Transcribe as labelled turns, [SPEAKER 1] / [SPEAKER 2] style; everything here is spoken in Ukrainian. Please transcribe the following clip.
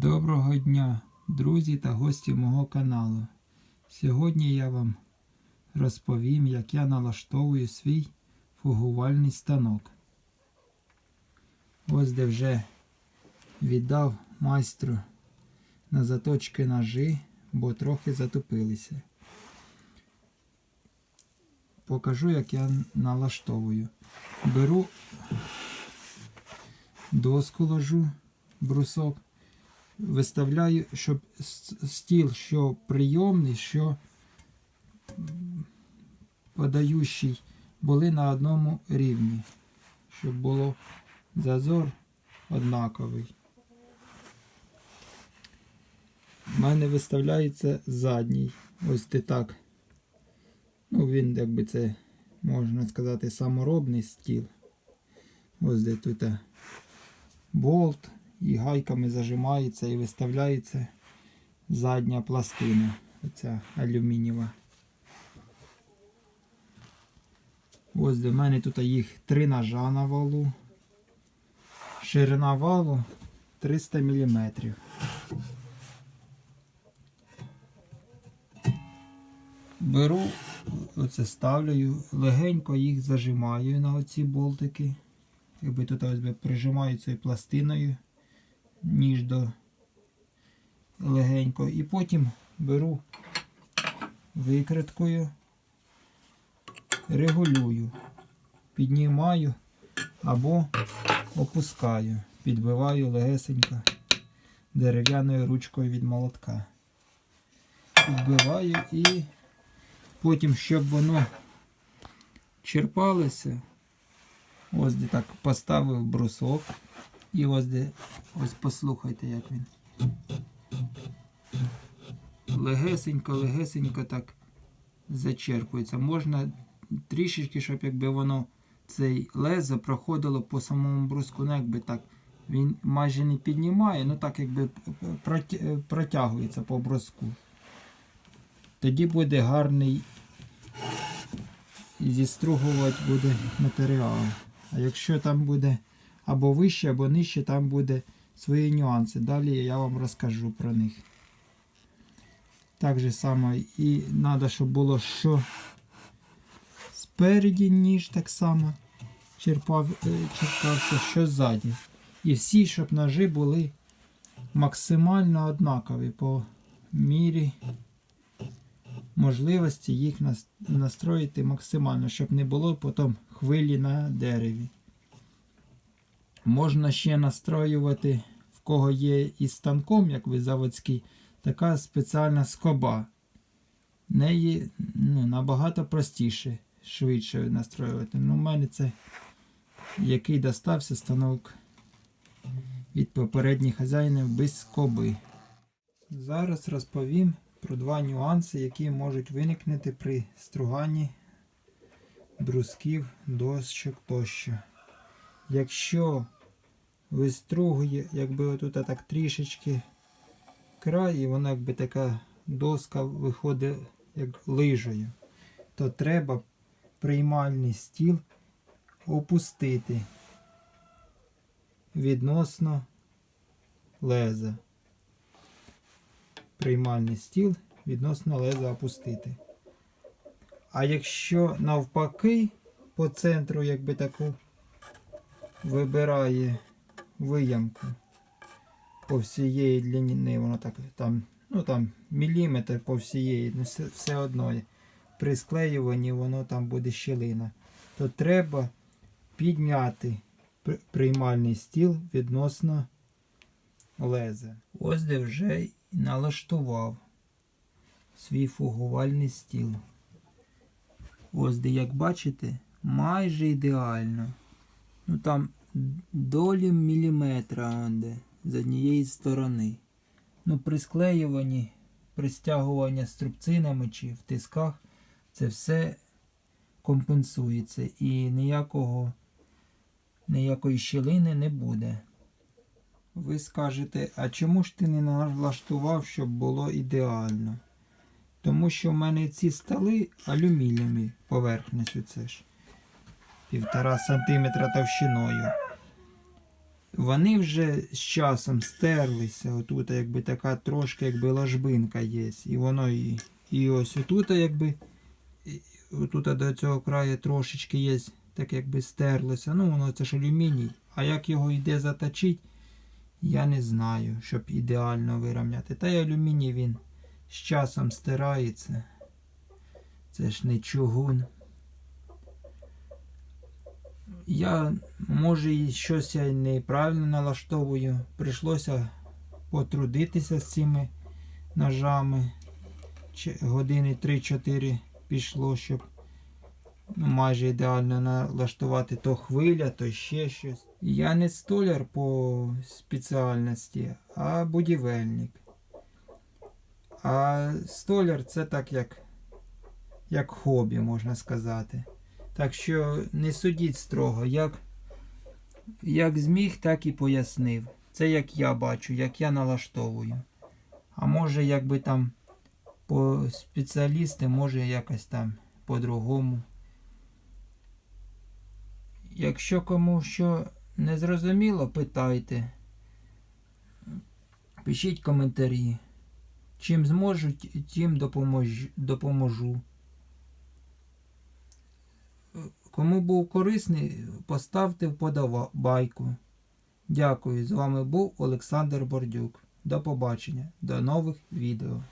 [SPEAKER 1] Доброго дня, друзі та гості мого каналу. Сьогодні я вам розповім, як я налаштовую свій фугувальний станок. Ось де вже віддав майстру на заточки ножи, бо трохи затупилися. Покажу, як я налаштовую. Беру доску ложу, брусок виставляю, щоб стіл, що прийомний, що подаючий, були на одному рівні, щоб було зазор однаковий. У мене виставляється задній. Ось ти так. Ну, він, якби це, можна сказати, саморобний стіл. Ось де тут е, болт і гайками зажимається і виставляється задня пластина. Оця алюмінієва. Ось до мене тут їх три ножа на валу. Ширина валу 300 мм. Беру, оце ставлю, легенько їх зажимаю на оці болтики. Якби тут ось би прижимаю цією пластиною ніж до легенько. І потім беру викриткою, регулюю, піднімаю або опускаю, підбиваю легесенько дерев'яною ручкою від молотка. Підбиваю і потім, щоб воно черпалося, ось де так поставив брусок. І ось де, ось послухайте, як він. Легесенько, легесенько так зачерпується. Можна трішечки, щоб якби воно цей лезо проходило по самому бруску, ну якби так. Він майже не піднімає, ну так якби протягується по бруску. Тоді буде гарний зістругувати буде матеріал. А якщо там буде або вище, або нижче, там буде свої нюанси. Далі я вам розкажу про них. Так же само і треба, щоб було що спереді ніж так само черпав, е, черпався, що ззаді. І всі, щоб ножи були максимально однакові по мірі можливості їх настроїти максимально, щоб не було потім хвилі на дереві. Можна ще настроювати, в кого є із станком, як ви заводський, така спеціальна скоба. Неї ну, набагато простіше, швидше настроювати. Ну, у мене це який достався станок від попередніх хазяїнів без скоби. Зараз розповім про два нюанси, які можуть виникнути при струганні брусків, дощок тощо. Якщо вистругує, якби отут так трішечки край, і вона якби така доска виходить як лижею, то треба приймальний стіл опустити відносно леза. Приймальний стіл відносно леза опустити. А якщо навпаки по центру якби таку вибирає виямку по всієї длини, воно так там, ну там міліметр по всієї, ну все, все одно при склеюванні воно там буде щілина, то треба підняти приймальний стіл відносно леза. Ось де вже налаштував свій фугувальний стіл. Ось де, як бачите, майже ідеально. Ну там долі міліметра онде, з однієї сторони. Ну, при склеюванні, при стягуванні струбцинами чи в тисках, це все компенсується і ніякого, ніякої щілини не буде. Ви скажете, а чому ж ти не налаштував, щоб було ідеально? Тому що в мене ці столи алюмінієві поверхністю це ж. Півтора сантиметра товщиною. вони вже з часом стерлися. Отут якби така трошки якби ложбинка є. І воно і, і ось отут якби отут до цього краю трошечки є, так якби стерлося. Ну воно це ж алюміній. А як його йде заточити, я не знаю, щоб ідеально вирівняти. Та й алюміній він з часом стирається. Це ж не чугун. Я, може, і щось я неправильно налаштовую. Прийшлося потрудитися з цими ножами. Години 3-4 пішло, щоб ну, майже ідеально налаштувати то хвиля, то ще щось. Я не столяр по спеціальності, а будівельник. А столяр це так як, як хобі, можна сказати. Так що не судіть строго, як, як зміг, так і пояснив. Це як я бачу, як я налаштовую. А може, якби там по спеціалісти, може якось там по-другому. Якщо кому що не зрозуміло, питайте. Пишіть коментарі. Чим зможу, тим допоможу. Кому був корисний, поставте вподобайку. Дякую. З вами був Олександр Бордюк. До побачення. До нових відео.